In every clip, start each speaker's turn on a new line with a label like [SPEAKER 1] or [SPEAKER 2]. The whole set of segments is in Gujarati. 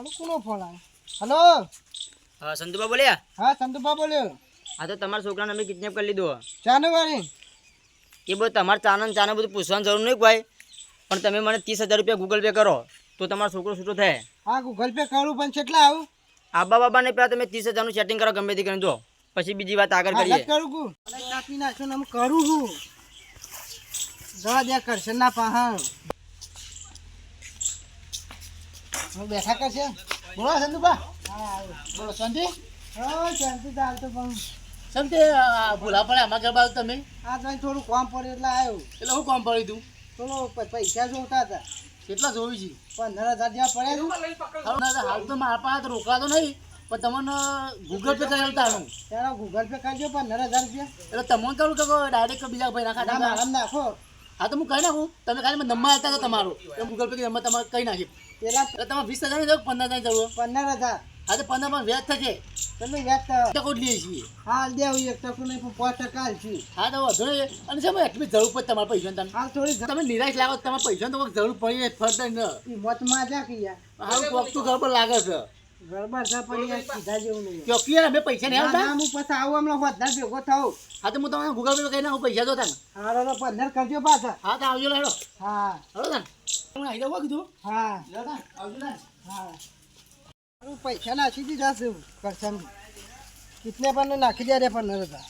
[SPEAKER 1] હલો કોનો ફોન આવ્યો હલો?
[SPEAKER 2] હા સંતુભા બોલ્યા?
[SPEAKER 1] હા સંતુભા બોલ્યો.
[SPEAKER 2] હા તો તમારા છોકરાને અમે કિડનેપ કરી લીધો.
[SPEAKER 1] જાનુઆરી
[SPEAKER 2] એ બધું તમારે ચાને ને ચાને બધું પૂછવાની જરૂર નહીં ભાઈ. પણ તમે મને ત્રીસ હજાર રૂપિયા ગૂગલ પે કરો તો તમારો છોકરો છૂટો થાય.
[SPEAKER 1] હા ગૂગલ પે કરું પણ કેટલા આવું?
[SPEAKER 2] આબા બાબાને પહેલાં તમે ત્રીસ હજારનું સેટિંગ કરો ગમે તે કરીને જો. પછી બીજી વાત આગળ કરીએ.
[SPEAKER 1] કરું છું કાપી નાખશો ને હું કરું છું. જવા દે કરશે ના પાહા હું બેઠા કરશે બોલો સંતુભા હા બોલો શાંતિ. હા શાંતિ તો હાલ તો પણ
[SPEAKER 3] સમજે ભૂલા પડે આમાં ગરબા તમે?
[SPEAKER 1] આ તો થોડું કામ પડ્યું એટલે આવ્યો.
[SPEAKER 3] એટલે હું કોમ પડ્યું તું?
[SPEAKER 1] થોડો પૈસા જોતા હતા.
[SPEAKER 3] કેટલા જોવી છે?
[SPEAKER 1] પંદર હજાર જેવા પડ્યા છે.
[SPEAKER 3] હાલ હાલ તો મારા પાસે રોકાતો નહીં પણ તમને ગૂગલ પે કરેલ તારું
[SPEAKER 1] ત્યારે ગૂગલ પે કરજો પંદર હજાર રૂપિયા.
[SPEAKER 3] એટલે તમને કહું કે ડાયરેક્ટ બીજા ભાઈ
[SPEAKER 1] ના
[SPEAKER 3] નાખા
[SPEAKER 1] નાખો.
[SPEAKER 3] હા તો હું કહી નાખું તમે ખાલી નંબર હતા તમારો. ગૂગલ પે નંબર તમારે કહી નાખી.
[SPEAKER 1] પેલા
[SPEAKER 3] તમારે વીસ હજાર જરૂર પંદર હજાર જરૂર.
[SPEAKER 1] પંદર હજાર.
[SPEAKER 3] હા તો પંદરમાં વ્યાજ થશે.
[SPEAKER 1] તમે વ્યાજ
[SPEAKER 3] ટકો લઈએ છીએ.
[SPEAKER 1] હાલ દેવું એક ટકો નહીં પણ પાંચ ટકા છીએ
[SPEAKER 3] હા તો વધુ અને સમય એટલી જરૂર પડે તમારા પૈસા તમે
[SPEAKER 1] હાલ થોડી
[SPEAKER 3] તમે નિરાશ લાગો તમારા પૈસા તો જરૂર પડી ફરતા ન.
[SPEAKER 1] હિંમતમાં જા કે યાર.
[SPEAKER 3] હાલ કોક તો ખબર લાગે છે.
[SPEAKER 1] ગરબા યાર સીધા જેવું નહીં
[SPEAKER 3] કે યાર અમે પૈસા નહીં
[SPEAKER 1] ના,
[SPEAKER 3] આવતા
[SPEAKER 1] હું પછી આવું હમણાં વધારે ભેગો થાઉં
[SPEAKER 3] હા તો હું તમને ગૂગલ પે કહીને હું પૈસા દો તને.
[SPEAKER 1] હારો તો પંદર કરજો પાછા.
[SPEAKER 3] હા તો આવજો લેડો.
[SPEAKER 1] હા.
[SPEAKER 3] હલો તને. હું આવી જાઉં કીધું.
[SPEAKER 1] હા.
[SPEAKER 3] આવજો તને.
[SPEAKER 1] હા. હું પૈસા નાખી દીધા છે કરશન. કિતને પણ નાખી દે રે પણ હજાર.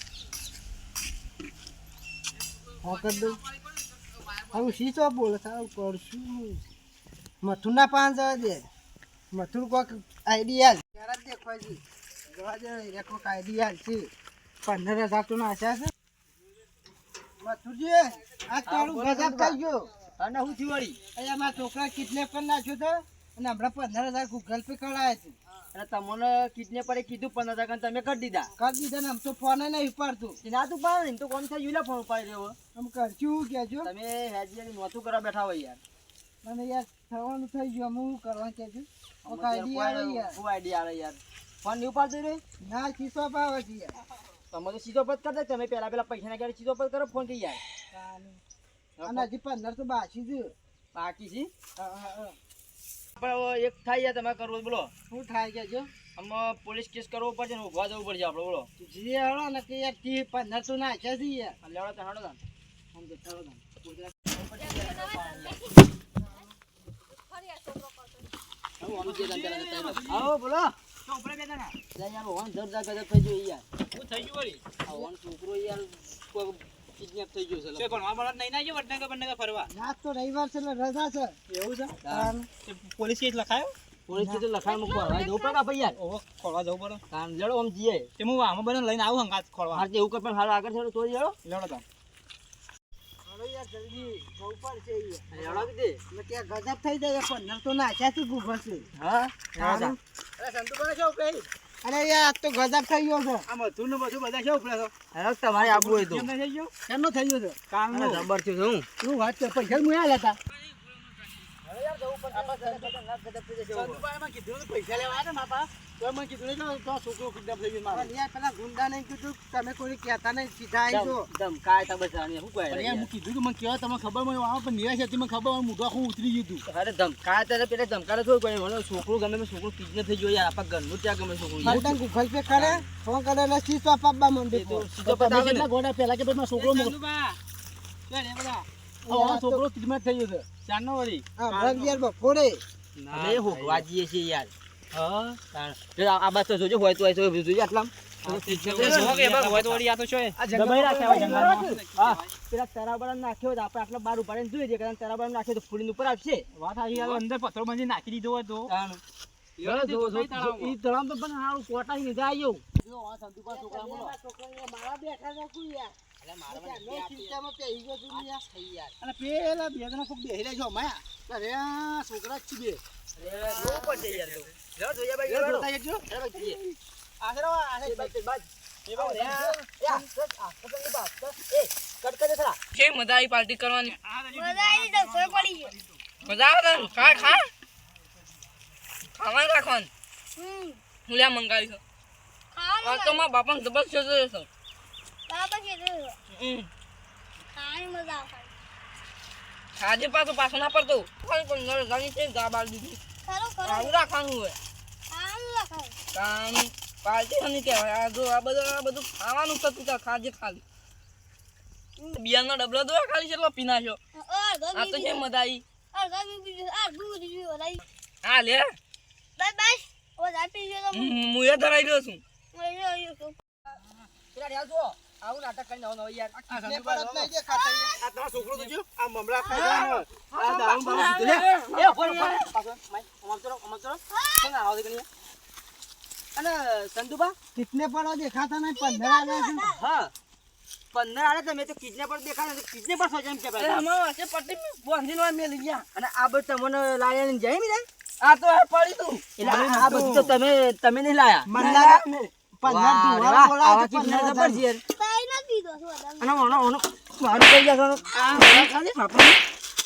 [SPEAKER 1] હા કરી દઉં. હું શી ચો બોલે સારું કરશું. મથુર ના પાંચ જવા દે. મથુર કોક આઈડિયા ત્યારે જ દેખાય છે જવા દે એ કોઈક આઈડિયા છે. પંદર હજાર તો નાખ્યા છે. મથુરજી આ તારું ગજબ થઈ ગયો.
[SPEAKER 2] અને હું થયું વળી?
[SPEAKER 1] અહીંયા મારા છોકરા કિડનેપ કરી નાખ્યો તો અને હમણાં પંદર હજાર ગૂગલ પે કરાયા છે.
[SPEAKER 2] અને તમને કિડનેપ પડે કીધું પંદર હજાર કરીને તમે કરી દીધા.
[SPEAKER 1] કરી દીધા ને આમ તો ફોન નહીં ઉપાડતું.
[SPEAKER 2] ના તું પાડે ને તો કોણ થાય? યુલા ફોન ઉપાડી રહ્યો
[SPEAKER 1] આમ કરશું કહેજો.
[SPEAKER 2] તમે હેજી નોતું કરવા બેઠા હોય યાર.
[SPEAKER 1] મને યાર થવાનું થઈ ગયું. અમે કરવા કરવાનું છું? કોઈક આઈડિયા આવે યાર.
[SPEAKER 2] ફોન નહીં ઉપાડતો રે
[SPEAKER 1] ના ખીસો પાવે છે યાર.
[SPEAKER 2] તમે તો સીધો પદ કરી દે. તમે પહેલા પહેલા પૈસા નાખ્યા સીધો પદ કરો? ફોન થઈ યાર
[SPEAKER 1] અને હજી પંદર તો બાકી છે.
[SPEAKER 2] બાકી છે?
[SPEAKER 1] હા, હા, હા.
[SPEAKER 2] પણ એક થાય યાર તમે કરવો બોલો.
[SPEAKER 1] શું થાય કે કેજો
[SPEAKER 2] આમાં પોલીસ કેસ કરવો પડશે ને ઊભા જવું પડશે આપણે બોલો.
[SPEAKER 1] જે હળો ને કે યાર ટી પંદર તો નાખ્યા છે યાર.
[SPEAKER 2] લેવડો તો હાડો ને
[SPEAKER 1] આમ તો ચાલો તાન.
[SPEAKER 2] આવો બોલો લે યાર ઓન જરજા ગજબ થઈ ગયો યાર
[SPEAKER 4] હું થઈ ગયું વળી
[SPEAKER 2] આ ઓન છોકરો યાર કોઈ કિડનેપ થઈ ગયો છે
[SPEAKER 4] મળવા નહીં ના ગયો વડનગર બડનગર ફરવા
[SPEAKER 1] આજ તો રવિવાર છે એટલે રજા છે
[SPEAKER 4] એવું છે પોલીસ કેસ લખાયો
[SPEAKER 2] પોલીસ તો લખાણ મૂકવા હવે જવું પડે ભાઈ યાર
[SPEAKER 4] ઓહો ખોળવા જવું પડે
[SPEAKER 2] કાન લેડો આમ જઈએ
[SPEAKER 4] તે હું આમાં બને લઈને આવું હંગાત ખોળવા
[SPEAKER 2] હાર એવું કર પણ હાલ આગળ છોડો તો લેડો
[SPEAKER 4] લેવડો તો
[SPEAKER 1] હળો યાર જલ્દી જવું પડશે યાર
[SPEAKER 2] લેડો
[SPEAKER 1] ત્યાં ગજબ થઈ જાય પંદર તો નાખ્યા છે
[SPEAKER 2] હા?
[SPEAKER 4] અરે
[SPEAKER 1] યાર તો ગજબ થઈ ગયો છે.
[SPEAKER 4] આ મધુર ને બધું બધા શું ઉપડે
[SPEAKER 2] હેલો તમારે આપવું હોય તો.
[SPEAKER 4] કેમ થઈ ગયું?
[SPEAKER 1] કેમનો થઈ ગયો છે?
[SPEAKER 4] કામ
[SPEAKER 2] જબર થયું હું
[SPEAKER 1] શું વાત છે? પૈસા મુયા લેતા
[SPEAKER 3] સંતુભાઈ કીધું પૈસા લેવા ને મારા તો મને કીધું નહીં તો છોકરો kidnap થઈ ગયો મારો.
[SPEAKER 1] યાર પેલા ગુંડા ને કીધું તમે કોઈ કહેતા નહીં સીધા આવી જો
[SPEAKER 2] દમ કાય તા શું કહે
[SPEAKER 3] યાર, હું કીધું કે મને કહેવાય તમને ખબર મને આવો પણ નિરાશ હતી મને ખબર મને મોઢું આખું ઉતરી ગયું હતું
[SPEAKER 2] અરે ધમકાય ત્યારે પેલા ધમકારે થોડું કોઈ મને છોકરો ગમે તે છોકરો કિડનેપ થઈ ગયો યાર આપણા ઘરનું ત્યાં ગમે છોકરો.
[SPEAKER 1] મારે ગૂગલ પે કરે ફોન કરે એટલે સીધો આપવા માંડે.
[SPEAKER 2] એ તો
[SPEAKER 1] તો
[SPEAKER 2] સીધો
[SPEAKER 3] તમે
[SPEAKER 2] પતાવે
[SPEAKER 3] કેટલા ગોડા પહેલા કે મારો છોકરો છોકરો kidnap થઈ ગયો છે.
[SPEAKER 4] ચારનો વળી
[SPEAKER 1] હા ભર યાર બપોરે
[SPEAKER 2] અમે હોગવા જઈએ છીએ યાર.
[SPEAKER 4] હા.
[SPEAKER 2] આ બસ તો જોજો હોય તો જોજો આટલા
[SPEAKER 4] નાખી દીધો
[SPEAKER 2] તળાવ તો. પણ.
[SPEAKER 1] મારા બેઠા
[SPEAKER 3] છોકરા જ બે.
[SPEAKER 5] કેવી મજા આવી પાર્ટી કરવાની.
[SPEAKER 6] મજા આવી તો સોય પડી ગયો
[SPEAKER 5] આવે ખા ખા. ખાવાનું રાખવાનું. હું લ્યા મંગાવી છું. તો મારા બાપાને જબરજસ્ત છે
[SPEAKER 6] બાબા કીધું
[SPEAKER 5] હમ.
[SPEAKER 6] ખાવાની મજા આવે
[SPEAKER 5] ખાજે પાછું પાછું ના પડતું. ખાલી પણ નળ છે ગા બાર દીધી. આવું રાખવાનું હોય. કામ પાર્ટી નહીં કહેવાય આ જો આ બધું આ બધું ખાવાનું થતું તા ખાજે ખાલી. બિયારનો ડબલો દો ખાલી કેટલો પી નાખ્યો આ તો કેમ મજા આવી હા લે.
[SPEAKER 6] બાય બાય વધારે પી ગયો તો
[SPEAKER 5] હું એ ધરાઈ રહ્યો છું.
[SPEAKER 6] છું
[SPEAKER 2] પેલા આવું નાટક કરીને આવો નવો યાર.
[SPEAKER 3] આ
[SPEAKER 1] ને
[SPEAKER 3] સંદુભાઈ
[SPEAKER 1] પણ નહીં દેખાતા યાર.
[SPEAKER 3] આ તમારો છોકરો તો જો આ મમરા ખાઈ આ દારૂ બારૂ પીતો
[SPEAKER 2] એ ઉપર ઉપર પાછો માઈ અમાર ચલો કોણ આવો દે કણી અને સંતુબા
[SPEAKER 1] કિતને પણ દેખાતા નહીં પંદર આવ્યા છે.
[SPEAKER 2] હા. પંદર આલે તમે તો
[SPEAKER 5] વાસે પટ્ટી બાંધીને મેલી ગયા.
[SPEAKER 2] અને આ બધું તમને લાયા ને જાય મીરા
[SPEAKER 5] આ તો પડી તું.
[SPEAKER 2] એટલે આ બધું તો તમે તમે નહીં લાયા.
[SPEAKER 1] મને લાગે પંદર ધુવાળો બોલાવે
[SPEAKER 2] જબર અને ઓનો ઓનો. મારું કઈ જશો?
[SPEAKER 5] આ ખાલી બાપા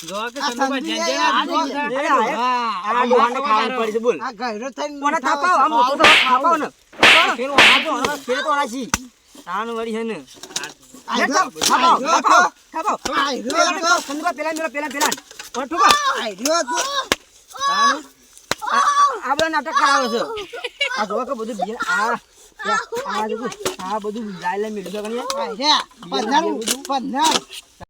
[SPEAKER 4] જો કે
[SPEAKER 1] આ
[SPEAKER 4] સંદુભાઈ
[SPEAKER 1] સંદુભાઈ
[SPEAKER 4] જેન જેન આ
[SPEAKER 1] જો.
[SPEAKER 2] આ આ ખાવાનું પડી છે બોલ.
[SPEAKER 1] આ ગયરો થઈને
[SPEAKER 2] કોને થાપાવ?
[SPEAKER 1] છે.
[SPEAKER 2] મોટો તો થાપાવ ને. ફેર ઓના તો ઓના ફેર તો ઓના છી તાન વળી હે ને.
[SPEAKER 1] આ
[SPEAKER 2] થાપાવ થાપાવ થાપાવ.
[SPEAKER 1] આ રહ્યો તો,
[SPEAKER 2] પેલા મેલો પેલા પેલા ઓને ઠોકો.
[SPEAKER 1] આ રહ્યો તો.
[SPEAKER 2] તાન આ આ બધા નાટક કરાવે છે. આ જોવા કે બધું આ આ બધું કણી
[SPEAKER 1] આ રહ્યા, પંદર પંદર.